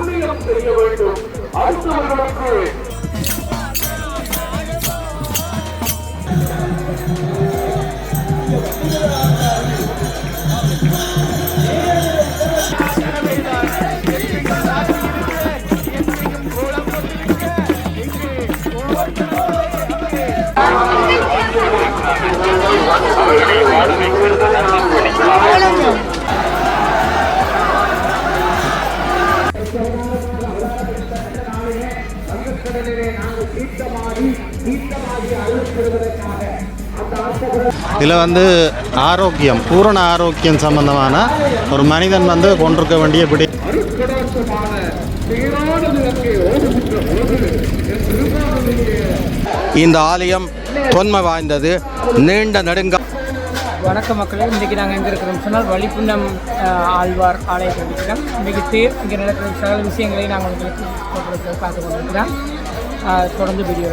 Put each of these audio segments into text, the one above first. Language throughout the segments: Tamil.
புண்ணியம் செய்ய வேண்டும். அடுத்தவர்களுக்கு. இதில் வந்து ஆரோக்கியம் பூரண ஆரோக்கியம் சம்பந்தமான ஒரு மனிதன் வந்து கொண்டிருக்க வேண்டிய பிடி இந்த ஆலயம் தொன்மை வாய்ந்தது நீண்ட நெடுங்க வணக்க மக்களே இன்றைக்கி நாங்கள் எங்கே இருக்கிறோம் சொன்னால் வழிப்புண்ணம் ஆழ்வார் ஆலயத்தில் இருக்கிறோம் இன்றைக்கு தேர் இங்கே நடக்கிற சகல விஷயங்களை நாங்கள் உங்களுக்கு பார்த்து கொண்டிருக்கிறோம். தொடர்ந்து வீடியோ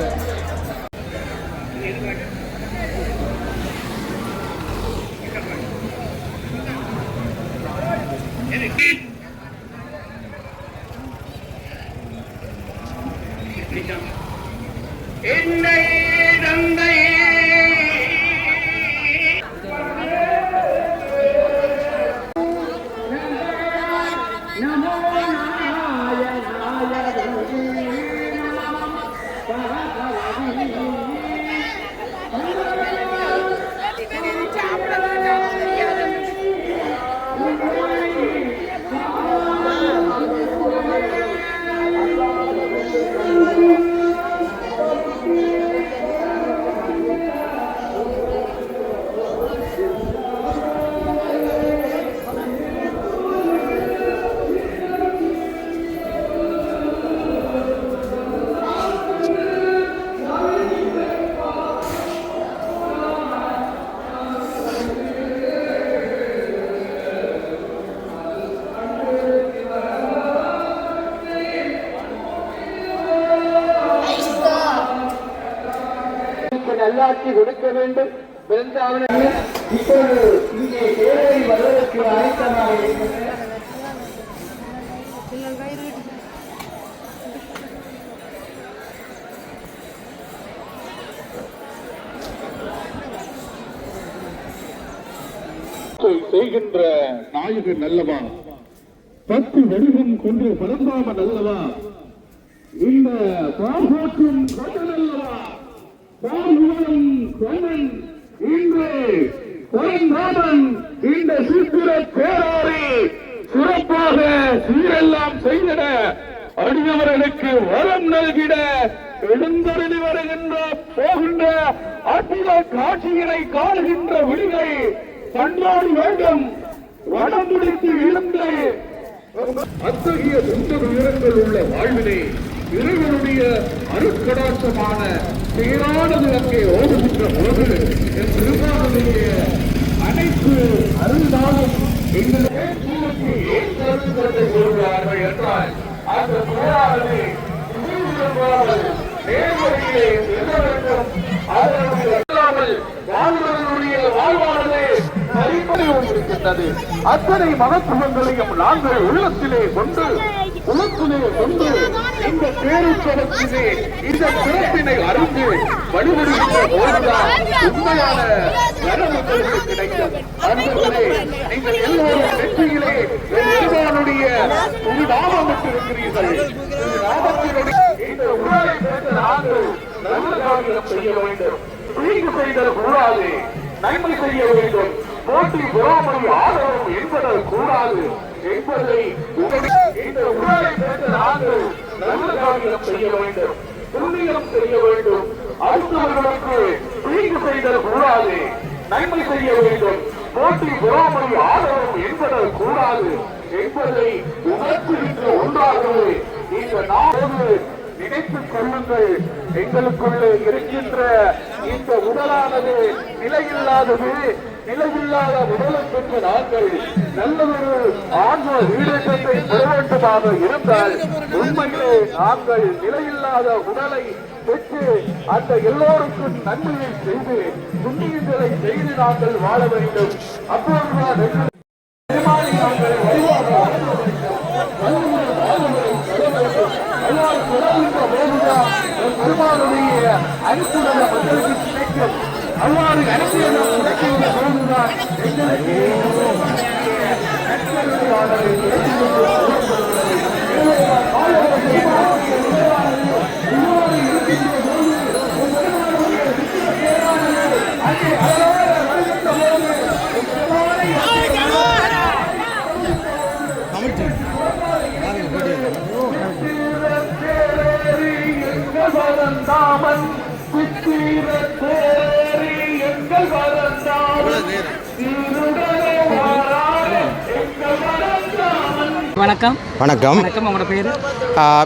என்று கொண்டு பரந்தாமன் அல்லவா இந்த பாகோற்றும் கண்ணன் அல்லவா பாகுவனும் கண்ணன் இன்று பரந்தாமன் இந்த சித்திர பேராறு சிறப்பாக சீரெல்லாம் செய்திட அடியவர்களுக்கு வரம் நல்கிட எழுந்தருளி வருகின்ற போகின்ற அற்புத காட்சியினை காணுகின்ற விடுகை கண்ணாடி வேண்டும். வடம் முடித்து இழந்து அத்தகைய சொந்த உயரங்கள் உள்ள வாழ்வினை இறைவனுடைய அருட்கடாட்சமான சீரானது அங்கே ஓடுகின்ற போது என் திருமாவனுடைய அனைத்து அருள்தாலும் எங்கள் ஏற்றுமதிக்கு ஏன் கருத்துக்களை கூறுகிறார்கள் என்றால் அந்த பேரானது நேர்வழியிலே வேண்டும் இல்லாமல் வாழ்வதனுடைய வாழ்வானது பரிபரிவும் இருக்கின்றது. அத்தனை மகத்துவங்களையும் நாங்கள் உள்ளத்திலே கொண்டு உள்ளத்திலே கொண்டு இந்த பேருச்சலத்திலே இந்த சிறப்பினை அறிந்து வழிபடுகின்ற போதுதான் உண்மையான நலவுகளுக்கு கிடைக்கும். அன்பர்களே நீங்கள் எல்லோரும் வெற்றியிலே பெருமானுடைய ஒரு நாமம் இருக்கிறீர்கள் நாமத்தினுடைய இந்த உணவை பெற்ற நாங்கள் நல்ல காரியம் செய்ய வேண்டும். தீங்கு செய்தல் கூடாது. நன்மை செய்ய வேண்டும். போட்டி பொறாமை ஆதரவு என்பதல் கூடாது என்பதை இந்த உணவை பெற்ற நாங்கள் நல்ல காரியம் செய்ய வேண்டும் புண்ணியம் செய்ய வேண்டும். அடுத்தவர்களுக்கு தீங்கு செய்தல் கூடாது நன்மை செய்ய வேண்டும். போட்டி பொறாமை ஆதரவு என்பதல் கூடாது என்பதை உணர்த்துகின்ற ஒன்றாகவே இந்த நாடு நினைத்துக் கொள்ளுங்கள். எங்களுக்குள்ளே இருக்கின்ற இந்த உடலானது நிலையில்லாதது நிலவில்லாத உடலை பெற்ற நாங்கள் நல்லதொரு ஆன்ம வீடேற்றத்தை பெற வேண்டுமாக இருந்தால் உண்மையிலே நாங்கள் நிலையில்லாத உடலை பெற்று அந்த எல்லோருக்கும் நன்மையை செய்து புண்ணியங்களை செய்து நாங்கள் வாழ வேண்டும். அப்போதுதான் வரந்தாமன் குத்தீர தேரி எங்கள் வரந்தாமன். வணக்கம். வணக்கம். உங்களோட பேர்?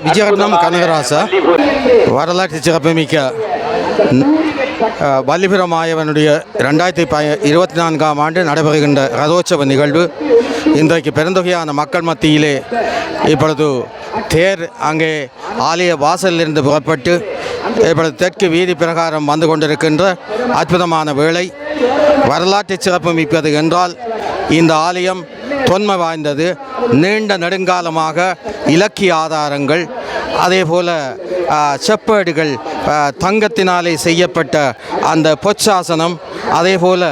விஜயரத்னம் கனகராச. வரலாற்று சிறப்புமிக்க ஆயவனுடைய ரெண்டாயிரத்தி ப இருபத்தி நான்காம் ஆண்டு நடைபெறுகின்ற ரதோற்சவ நிகழ்வு. இன்றைக்கு பெருந்தொகையான மக்கள் மத்தியிலே இப்பொழுது தேர் அங்கே ஆலய வாசலிலிருந்து புறப்பட்டு இப்பொழுது தெற்கு வீதி பிரகாரம் வந்து கொண்டிருக்கின்ற அற்புதமான வேலை வரலாற்று சிறப்பு மிக்கது என்றால் இந்த ஆலயம் தொன்மை வாய்ந்தது. நீண்ட நெடுங்காலமாக இலக்கிய ஆதாரங்கள் அதே போல செப்பேடுகள் தங்கத்தினாலே செய்யப்பட்ட அந்த பொற்சாசனம் அதே போல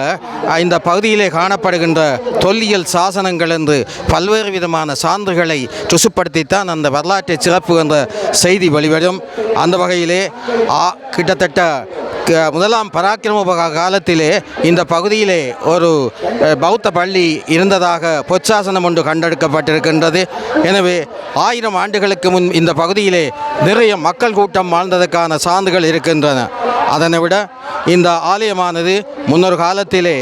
இந்த பகுதியிலே காணப்படுகின்ற தொல்லியல் சாசனங்கள் என்று பல்வேறு விதமான சான்றுகளை துசுப்படுத்தித்தான் அந்த வரலாற்றை சிறப்பு என்ற செய்தி வெளிவரும். அந்த வகையிலே கிட்டத்தட்ட முதலாம் பராக்கிரம காலத்திலே இந்த பகுதியிலே ஒரு பௌத்த பள்ளி இருந்ததாக பொற்சாசனம் ஒன்று கண்டெடுக்கப்பட்டிருக்கின்றது. எனவே ஆயிரம் ஆண்டுகளுக்கு முன் இந்த பகுதியிலே நிறைய மக்கள் கூட்டம் வாழ்ந்ததற்கான சான்றுகள் இருக்கின்றன. அதனை விட இந்த ஆலயமானது முன்னொரு காலத்திலே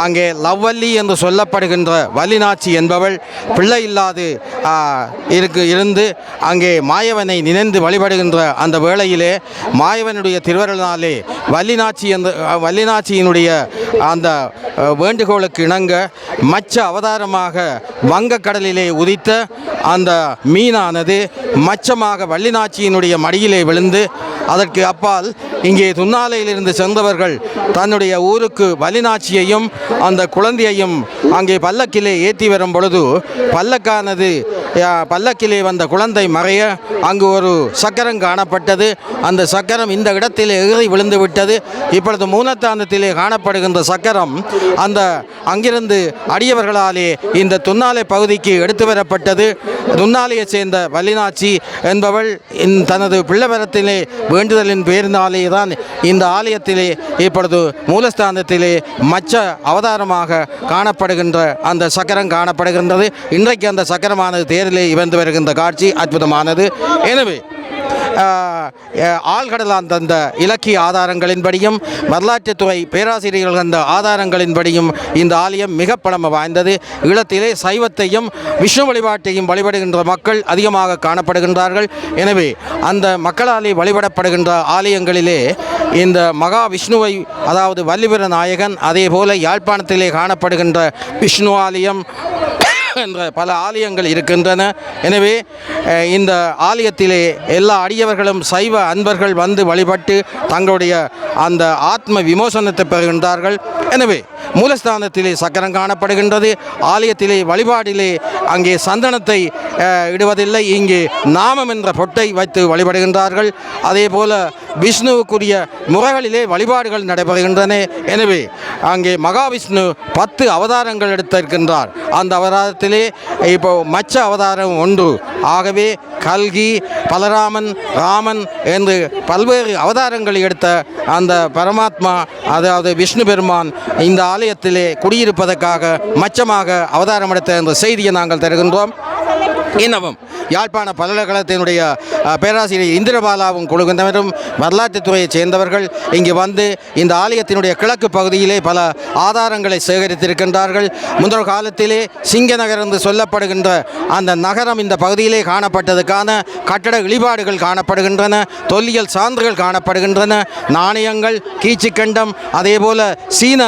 அங்கே லவ்வல்லி என்று சொல்லப்படுகின்ற வள்ளிநாச்சி என்பவள் பிள்ளை இல்லாது இருக்கு இருந்து அங்கே மாயவனை நினைந்து வழிபடுகின்ற அந்த வேளையிலே மாயவனுடைய திருவருளினாலே வள்ளிநாச்சி என்ற அ, வள்ளிநாச்சியினுடைய அந்த வேண்டுகோளுக்கு இணங்க மச்ச அவதாரமாக வங்கக்கடலிலே உதித்த அந்த மீனானது மச்சமாக வள்ளிநாச்சியினுடைய மடியிலே விழுந்து அதற்கு அப்பால் இங்கே துன்னாலையிலிருந்து சென்றவர்கள் தன்னுடைய ஊருக்கு வலிநாச்சியையும் அந்த குழந்தையையும் அங்கே பல்லக்கிலே ஏற்றி வரும் பொழுது பல்லக்கானது பல்லக்கிலே வந்த குழந்தை மறைய அங்கு ஒரு சக்கரம் காணப்பட்டது. அந்த சக்கரம் இந்த இடத்திலே எகிறி விழுந்து விட்டது. இப்பொழுது மூலத்தாந்தத்திலே காணப்படுகின்ற சக்கரம் அந்த அங்கிருந்து அடியவர்களாலே இந்த துன்னாலை பகுதிக்கு எடுத்து வரப்பட்டது. துன்னாலையைச் சேர்ந்த வள்ளினாச்சி என்பவள் இன் தனது பிள்ளைவரத்திலே வேண்டுதலின் பேரினாலே தான் இந்த ஆலயத்திலே இப்பொழுது மூலஸ்தானத்திலே மச்ச அவதாரமாக காணப்படுகின்ற அந்த சக்கரம் காணப்படுகின்றது. இன்றைக்கு அந்த சக்கரமானது தேர் நேரிலே இவந்து வருகின்ற காட்சி அற்புதமானது. எனவே ஆழ்கடலான் தந்த இலக்கிய ஆதாரங்களின்படியும் வரலாற்றுத்துறை பேராசிரியர்கள் தந்த ஆதாரங்களின்படியும் இந்த ஆலயம் மிக பழம வாய்ந்தது. ஈழத்திலே சைவத்தையும் விஷ்ணு வழிபாட்டையும் வழிபடுகின்ற மக்கள் அதிகமாக காணப்படுகின்றார்கள். எனவே அந்த மக்களாலே வழிபடப்படுகின்ற ஆலயங்களிலே இந்த மகா விஷ்ணுவை அதாவது வல்லிபுர நாயகன் அதே போல யாழ்ப்பாணத்திலே காணப்படுகின்ற விஷ்ணு ஆலயம் என்ற பல ஆலயங்கள் இருக்கின்றன. எனவே இந்த ஆலயத்திலே எல்லா அடியவர்களும் சைவ அன்பர்கள் வந்து வழிபட்டு தங்களுடைய அந்த ஆத்ம விமோசனத்தை பெறுகின்றார்கள். எனவே மூலஸ்தானத்திலே சக்கரம் காணப்படுகின்றது. ஆலயத்திலே வழிபாடிலே அங்கே சந்தனத்தை இடுவதில்லை. இங்கே நாமம் என்ற பொட்டை வைத்து வழிபடுகின்றார்கள். அதே போல விஷ்ணுவுக்குரிய முறைகளிலே வழிபாடுகள் நடைபெறுகின்றன. எனவே அங்கே மகாவிஷ்ணு பத்து அவதாரங்கள் எடுத்திருக்கின்றார். அந்த அவதாரத்தில் இப்போ மச்ச அவதாரம் ஒன்று. ஆகவே கல்கி பலராமன் ராமன் என்று பல்வேறு அவதாரங்கள் எடுத்த அந்த பரமாத்மா அதாவது விஷ்ணு பெருமான் இந்த ஆலயத்திலே குடியிருப்பதற்காக மச்சமாக அவதாரம் எடுத்த என்ற செய்தியை நாங்கள் தருகின்றோம். இன்னமும் யாழ்ப்பாண பல்கலைக்கழகத்தினுடைய பேராசிரியர் இந்திரபாலாவும் குழுகின்றவரும் வரலாற்றுத்துறையைச் சேர்ந்தவர்கள் இங்கு வந்து இந்த ஆலயத்தினுடைய கிழக்கு பகுதியிலே பல ஆதாரங்களை சேகரித்திருக்கின்றார்கள். முன்னொரு காலத்திலே சிங்கநகர் என்று சொல்லப்படுகின்ற அந்த நகரம் இந்த பகுதியிலே காணப்பட்டதுக்கான கட்டட இழிபாடுகள் காணப்படுகின்றன தொல்லியல் சான்றுகள் காணப்படுகின்றன நாணயங்கள் கீச்சிக்கண்டம் அதே போல சீன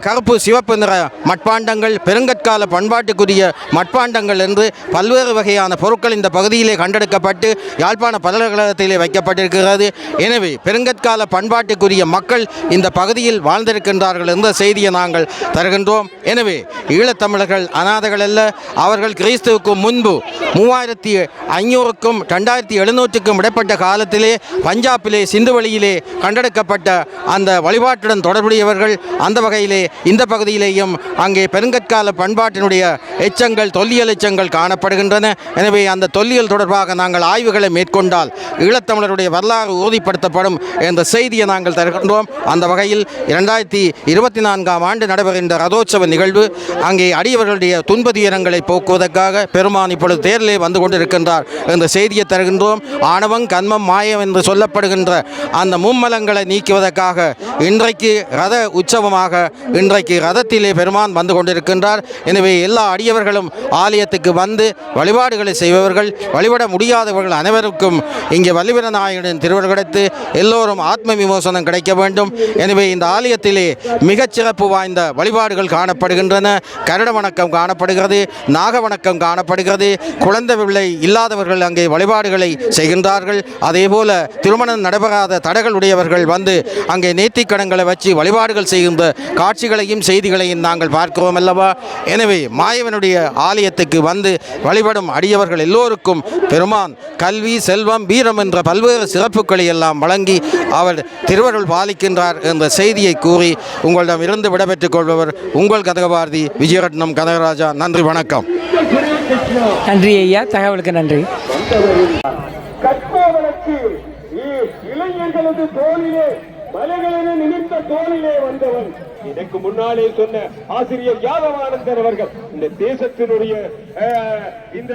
கருப்பு சிவப்பு நிற மட்பாண்டங்கள் பெருங்கற்கால பண்பாட்டுக்குரிய மட்பாண்டங்கள் என்று பல்வேறு வகையான பொருட்களை இந்த பகுதியிலே கண்டெடுக்கப்பட்டு யாழ்ப்பாண பல்கலைக்கழகத்திலே வைக்கப்பட்டிருக்கிறது. எனவே பெருங்கற்கால பண்பாட்டுக்குரிய மக்கள் இந்த பகுதியில் வாழ்ந்திருக்கின்றார்கள் என்ற செய்தியை நாங்கள் தருகின்றோம். எனவே ஈழத்தமிழர்கள் அநாதகள் அல்ல அவர்கள் கிறிஸ்துவுக்கு முன்பு மூவாயிரத்தி ஐநூறுக்கும் ரெண்டாயிரத்தி எழுநூற்றுக்கும் இடைப்பட்ட காலத்திலே பஞ்சாபிலே சிந்துவெளியிலே கண்டெடுக்கப்பட்ட அந்த வழிபாட்டுடன் தொடர்புடையவர்கள் அந்த வகையிலே இந்த பகுதியிலேயும் அங்கே பெருங்கற்கால பண்பாட்டினுடைய எச்சங்கள் தொல்லியல் எச்சங்கள் காணப்படுகின்றன. எனவே அந்த தொல்லியல் தொடர்பாக நாங்கள் ஆய்வுகளை மேற்கொண்டால் ஈழத்தமிழருடைய வரலாறு உறுதிப்படுத்தப்படும் என்ற செய்தியை நாங்கள் தருகின்றோம். அந்த வகையில் இரண்டாயிரத்தி இருபத்தி நான்காம் ஆண்டு நடைபெறுகின்ற ரதோற்சவ நிகழ்வு அங்கே அடியவர்களுடைய துன்ப துயரங்களை போக்குவதற்காக பெருமான் இப்பொழுது தேர்தலே வந்து கொண்டிருக்கின்றார் என்ற செய்தியை தருகின்றோம். ஆணவம் கண்மம் மாயம் என்று சொல்லப்படுகின்ற அந்த மும்மலங்களை நீக்குவதற்காக இன்றைக்கு ரத உற்சவமாக இன்றைக்கு ரதத்திலே பெருமான் வந்து கொண்டிருக்கின்றார். எனவே எல்லா அடியவர்களும் ஆலயத்துக்கு வந்து வழிபாடுகளை செய்பவர்கள் வழிபட முடியாதவர்கள் அனைவருக்கும் இங்கே வல்லிவர நாயகனின் திருவருள் கிடைத்து எல்லோரும் ஆத்ம விமோசனம் கிடைக்க வேண்டும். எனவே இந்த ஆலயத்திலே மிகச்சிறப்பு வாய்ந்த வழிபாடுகள் காணப்படுகின்றன. கருட வணக்கம் காணப்படுகிறது நாக வணக்கம் காணப்படுகிறது. குழந்தை பிள்ளை இல்லாதவர்கள் அங்கே வழிபாடுகளை செய்கின்றார்கள். அதேபோல திருமணம் நடைபெறாத தடைகள் உடையவர்கள் வந்து அங்கே நேர்த்திக்கடன்களை வச்சு வழிபாடுகள் செய்கின்ற காட்சிகளையும் செய்திகளையும் நாங்கள் பார்க்கிறோம் அல்லவா? எனவே மாயவனுடைய ஆலயத்துக்கு வந்து வழிபடும் அடியவர்கள் எல்லோரும் எல்லோருக்கும் பெருமான் கல்வி செல்வம் வீரம் என்ற பல்வேறு சிறப்புகளை எல்லாம் வழங்கி அவர் திருவருள் பாலிக்கின்றார் என்ற செய்தியை கூறி உங்களிடம் இருந்து விடைபெற்றுக் கொள்பவர் உங்கள் கதகபாரதி விஜயரட்னம் கனகராஜா. நன்றி வணக்கம். நன்றி ஐயா தகவலுக்கு நன்றி. இளைஞர்களது தோளிலே மலைகளிலே நிமித்த தோளிலே வந்தவன். எனக்கு முன்னாலே சொன்ன ஆசிரியர் யாதவானந்தர் அவர்கள் இந்த தேசத்தினுடைய இந்த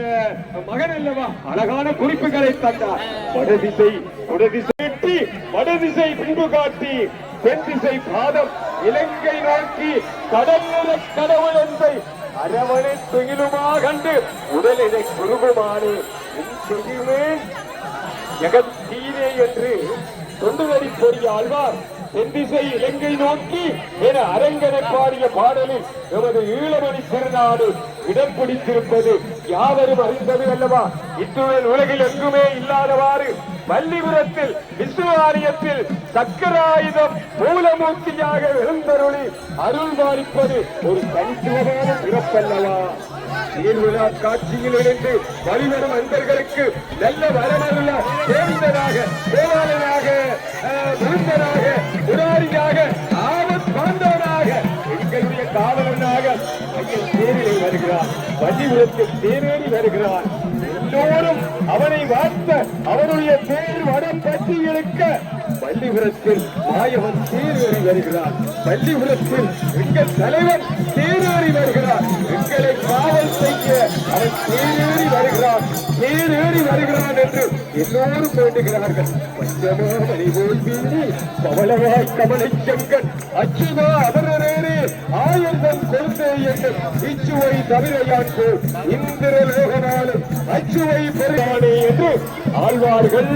மகன் அல்லவா அழகான குறிப்புகளை தந்தார். வடதிசை வடதிசை எட்டி வடதிசை பின்பு காட்டி தென் திசை பாதம் இலங்கை நோக்கி கடல் கடவுள் என்பை அரவணை துயிலுமா கண்டு உடலினை குருகுமானே உன் செய்யுமேன் ஜெகத்தீரே என்று தொண்டுவரி பொறிய ஆழ்வார் தென்திசை இலங்கை நோக்கி என அரங்கனை பாடிய பாடலில் எமது ஈழமணி திருநாடு இடம் பிடித்திருப்பது யாவரும் அறிந்தது அல்லவா? இத்துடன் உலகில் எங்குமே இல்லாதவாறு வள்ளிபுரத்தில் விஸ்வாலயத்தில் சக்கராயுதம் மூலமூர்த்தியாக எழுந்தருளி அருள் பாலிப்பது ஒரு தனித்துவமான சிறப்பல்லவா? நீர்விழா காட்சியில் இருந்து வழிபடும் அன்பர்களுக்கு நல்ல வரமருள தேர்ந்ததாக தேவாலயனாக விருந்தராக புராரியாக ஆபத் பாந்தவனாக எங்களுடைய காவலனாக ஐயன் தேரிலே வருகிறார். வள்ளிபுரத்தில் தேரேறி வருகிறார். எல்லோரும் அவனை வாழ்த்த அவருடைய பேர் வடம் பற்றி இழுக்க வள்ளிபுரத்தில் மாயவன் தேரேறி வருகிறார் பள்ளிபுரத்தில் எங்கள் தலைவர் தேரேறி வருகிறார் எங்களை காவல் செய்ய அவன் தேரேறி வருகிறான். தேரேறி வருகிறான் என்று எல்லோரும் வேண்டுகிறார்கள். பஞ்சமோ மணிபோல் வீணி பவளவாய் கமலை செங்கன் அச்சுதா அமரரேரே ஆயுதம் கொடுத்தே என்று இச்சுவை தவிர போல் இந்திர லோகனாலும் அச்சுவை பெருமானே என்று ஆழ்வார்கள்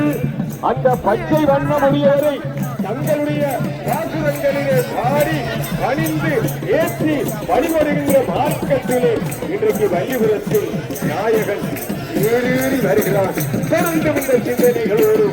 அந்த பச்சை வண்ணமுடையவரை தங்களுடைய பாசுரங்களிலே பாடி பணிந்து ஏற்றி வழிபடுகின்ற மார்க்கத்திலே இன்றைக்கு வள்ளிபுரத்தில் நாயகன் ஏறி வருகிறான். தொடர்ந்து இந்த சிந்தனைகளோடு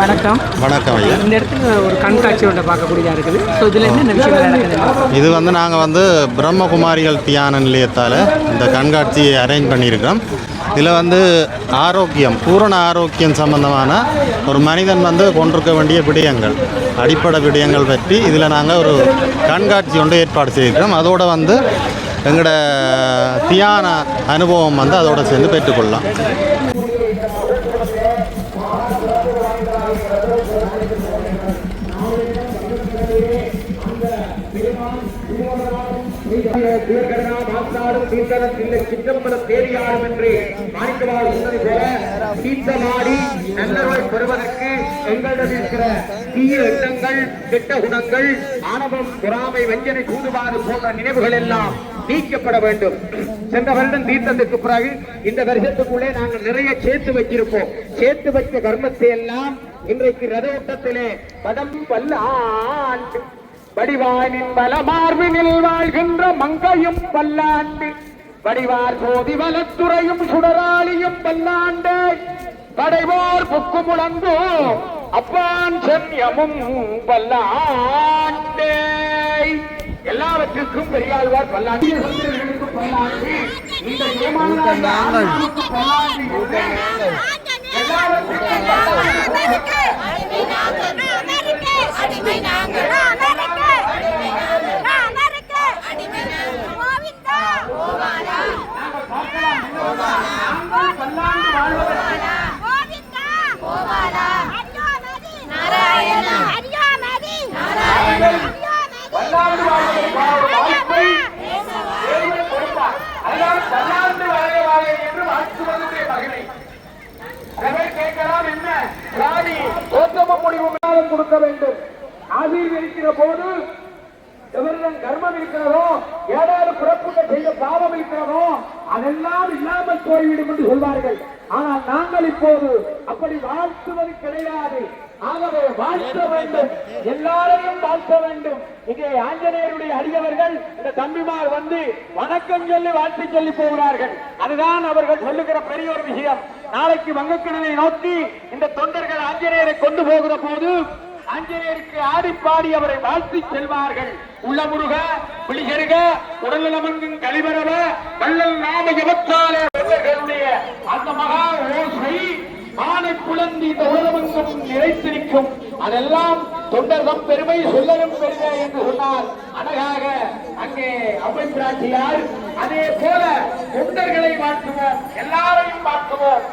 வணக்கம். வணக்கம் ஐயா. இந்த இடத்துல ஒரு கண்காட்சி ஒன்றை பார்க்கக்கூடியதாக இருக்குது. ஸோ இதில் என்னென்ன விஷயங்கள் நடக்குது? இது வந்து நாங்கள் வந்து பிரம்மகுமாரிகள் தியான நிலையத்தால் இந்த கண்காட்சியை அரேஞ்ச் பண்ணியிருக்கிறோம். இதில் வந்து ஆரோக்கியம் பூரண ஆரோக்கியம் சம்பந்தமான ஒரு மனிதன் வந்து கொண்டிருக்க வேண்டிய விடயங்கள் அடிப்படை விடயங்கள் பற்றி இதில் நாங்கள் ஒரு கண்காட்சி ஒன்று ஏற்பாடு செய்திருக்கிறோம். அதோட வந்து எங்களோட தியான அனுபவம் வந்து அதோட சேர்ந்து பெற்றுக்கொள்ளலாம். இல்லை. சிற்றம்பலம் என்று சொன்னது போல பெறுவதற்கு எங்களிடம் இருக்கிற தீய எண்ணங்கள் கெட்ட குணங்கள் ஆணவம் பொறாமை வஞ்சனை போன்ற நினைவுகள் எல்லாம் நீக்கப்பட வேண்டும். சென்ற வருடம் தீர்த்தத்துக்கு பிறகு இந்த வருஷத்துக்குள்ளே நாங்கள் நிறைய சேர்த்து வச்சிருப்போம். சேர்த்து வச்ச கர்மத்தை எல்லாம் இன்றைக்கு ரதோட்டத்திலே பதம் பல்லாண்டு வடிவானின் பலமார்பினில் வாழ்கின்ற மங்கையும் பல்லாண்டு. வடிவார் சோதி வலத்துறையும் சுடராளியும் பல்லாண்டு. படைவோர் புக்கு முழங்கோ அப்பான் சென்யமும் பல்லாண்டு. எல்லாவற்றுக்கும் பெரியாழ்வார் பல்லாண்டு. பல்லாண்டு. இந்த எல்லாவற்றுக்கும் பல்லாண்டு வாழ்வதற்கான வாய்ப்பை தேவன் கொடுத்தார். அதனால் பல்லாண்டு வாழ வாழ என்று வாழ்த்துவதற்கு மகிமை எனவே கேட்கலாம் என்ன ராணி கோத்தம முடிவு மேலும் கொடுக்க வேண்டும் ஆசீர் இருக்கிற போது எவரிடம் கர்மம் இருக்கிறதோ ஏதாவது புறப்புகள் செய்த பாவம் இருக்கிறதோ அதெல்லாம் இல்லாமல் போய்விடும் என்று சொல்வார்கள். ஆனால் நாங்கள் இப்போது அப்படி வாழ்த்துவது கிடையாது. ஆகவே வாழ்த்த வேண்டும். எல்லாரையும் வாழ்த்த வேண்டும். இங்கே ஆஞ்சநேயருடைய அடியவர்கள் இந்த தம்பிமார் வந்து வணக்கம் சொல்லி வாழ்த்து சொல்லி போகிறார்கள். அதுதான் அவர்கள் சொல்லுகிற பெரிய ஒரு விஷயம். நாளைக்கு வங்கக்கிழமை நோக்கி இந்த தொண்டர்கள் ஆஞ்சநேயரை கொண்டு போகிற போது ஆஞ்சநேயருக்கு ஆடிப்பாடி அவரை வாழ்த்தி செல்வார்கள். உள்ளமுருக விழிகருக உடல்நலமங்கும் கழிவரவ வள்ளல் நாம எவத்தாலே அந்த மகா ஓசை ஆனை குழந்தி இந்த உலகமெங்கும் அதெல்லாம் தொண்டர்தம் பெருமை சொல்லரும் பெருமை என்று சொன்னார். அழகாக அங்கே அவை பிராட்டியார் அதே போல தொண்டர்களை வாழ்த்துவோம் எல்லாரையும் வாழ்த்துவோம்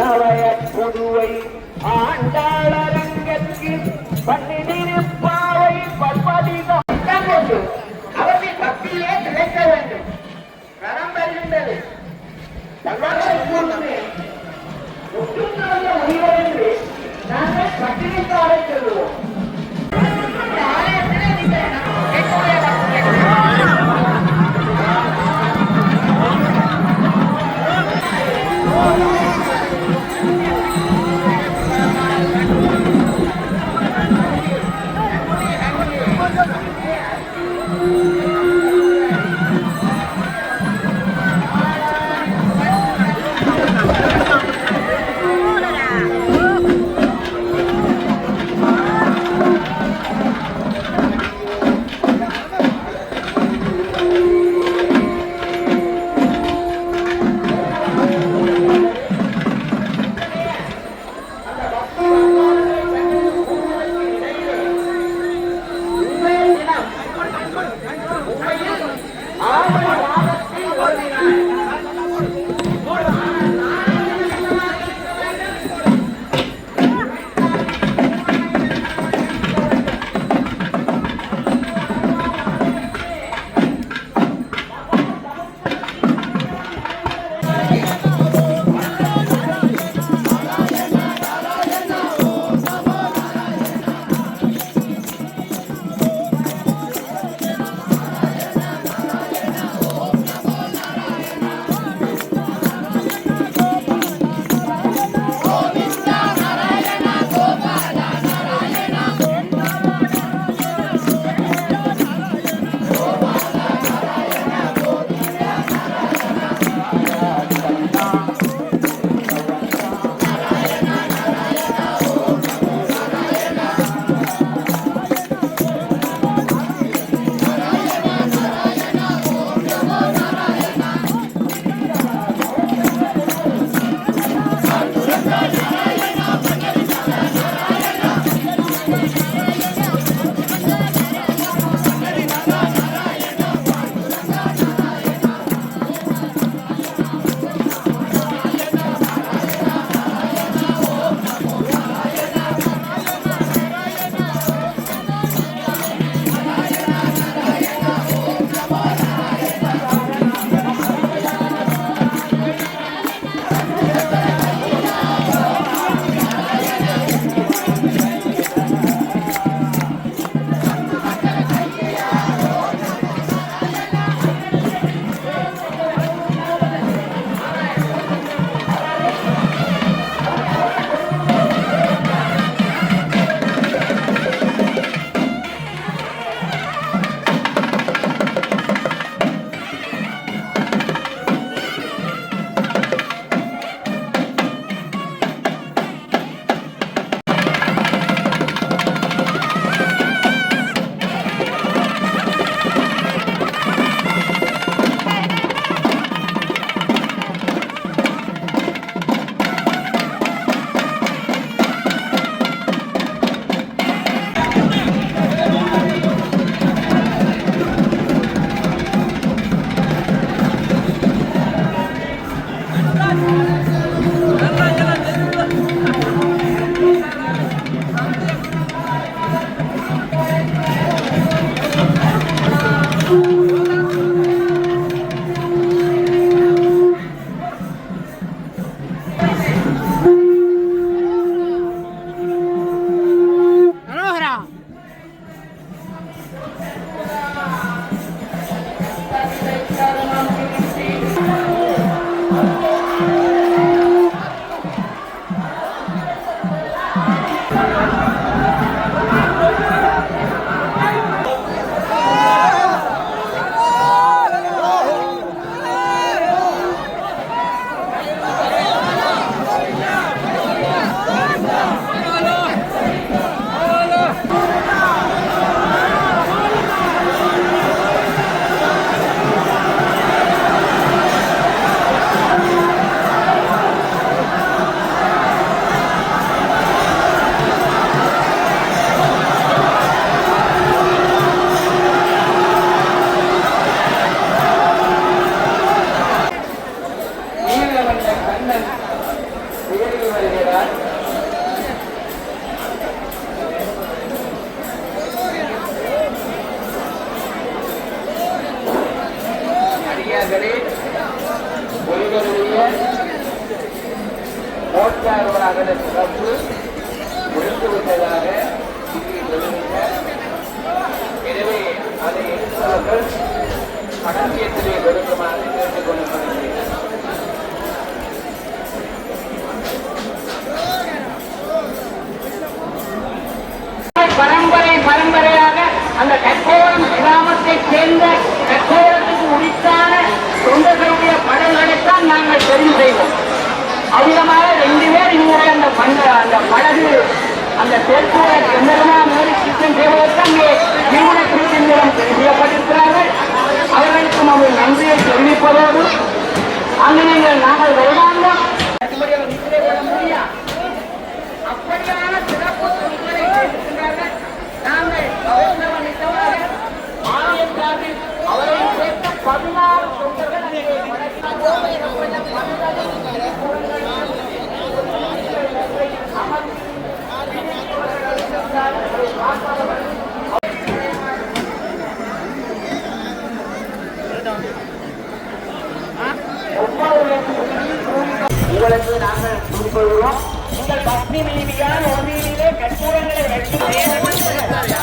அன்னவய புதுவை ஆண்டாளரங்கற்கு பன்னிரும் அந்த கற்கோரம் கிராமத்தை சேர்ந்த கற்கோரத்துக்கு உரித்தான தொண்டர்களுடைய படங்களைத்தான் நாங்கள் தெரிவு செய்வோம் அதிகமாக ரெண்டு பேர் இங்கே அந்த பண்ட அந்த படகு அந்த தெற்குவ எந்தமா மேலே சித்தம் தேவதற்கு அங்கே நிறுவன குறிப்பின் செய்யப்பட்டிருக்கிறார்கள். அவர்களுக்கு நம்ம நன்றியை தெரிவிப்பதோடு அங்கு நீங்கள் நாங்கள் வருவாங்க. அப்படியான சிறப்பு நாங்கள் உங்களுக்கு நாங்கள் குறிப்பிடுகிறோம் உங்கள் பத்னி மீதியான ஒரு மீதியிலே கற்பூரங்களை வைத்து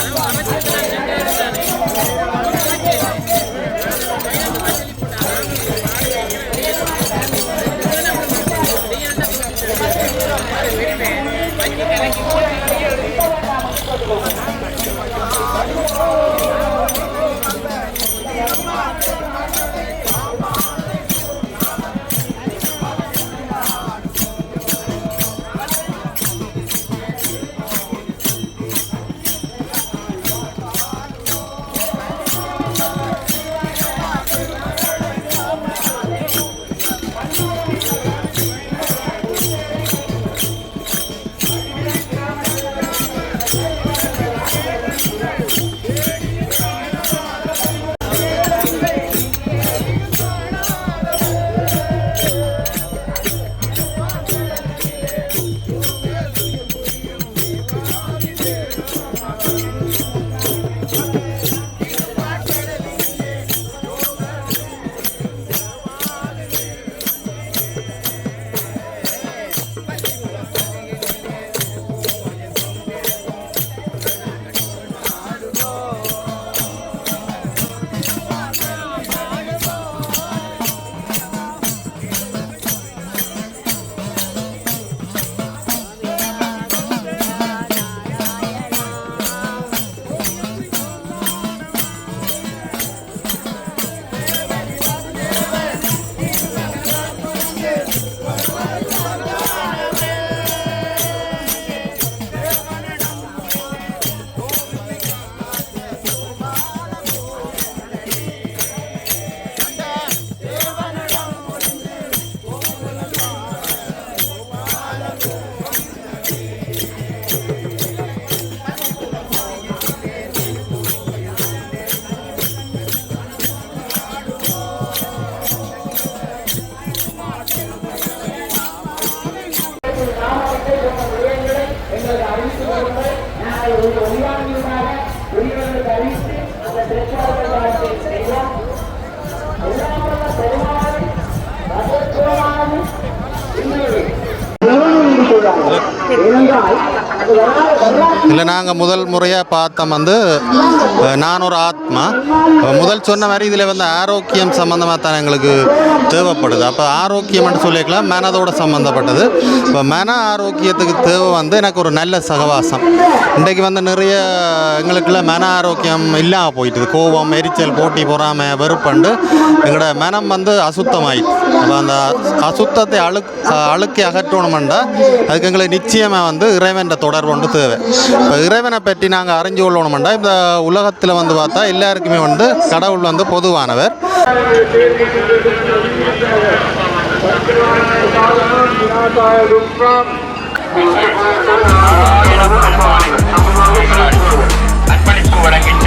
நாங்கள் முதல் முறையாக பார்த்தோம் வந்து நானூறு நான் ஒரு முதல் சொன்ன மாதிரி இதில் வந்து ஆரோக்கியம் சம்மந்தமாக தான் எங்களுக்கு தேவைப்படுது. அப்போ ஆரோக்கியம்னு சொல்லிக்கலாம் மனதோட சம்மந்தப்பட்டது இப்போ மன ஆரோக்கியத்துக்கு தேவை வந்து எனக்கு ஒரு நல்ல சகவாசம். இன்றைக்கு வந்து நிறைய எங்களுக்குள்ள மன ஆரோக்கியம் இல்லாமல் போயிட்டுது. கோபம் எரிச்சல் போட்டி பொறாமை வெறுப்பண்டு எங்களோட மனம் வந்து அசுத்தமாயிட்டு. அப்போ அந்த அசுத்தத்தை அழுக் அழுக்கி அகற்றணுமெண்டா அதுக்கு எங்களுக்கு நிச்சயமாக வந்து இறைவன் தொடர்பு ஒன்று தேவை. இப்போ இறைவனை பற்றி நாங்கள் அறிஞ்சு கொள்ளணுமெண்டா. இந்த உலகத்தில் வந்து பார்த்தா எல்லாருக்குமே வந்து கடவுள் வந்து பொதுவானவர். அர்ப்பணிப்பு வழங்கிச்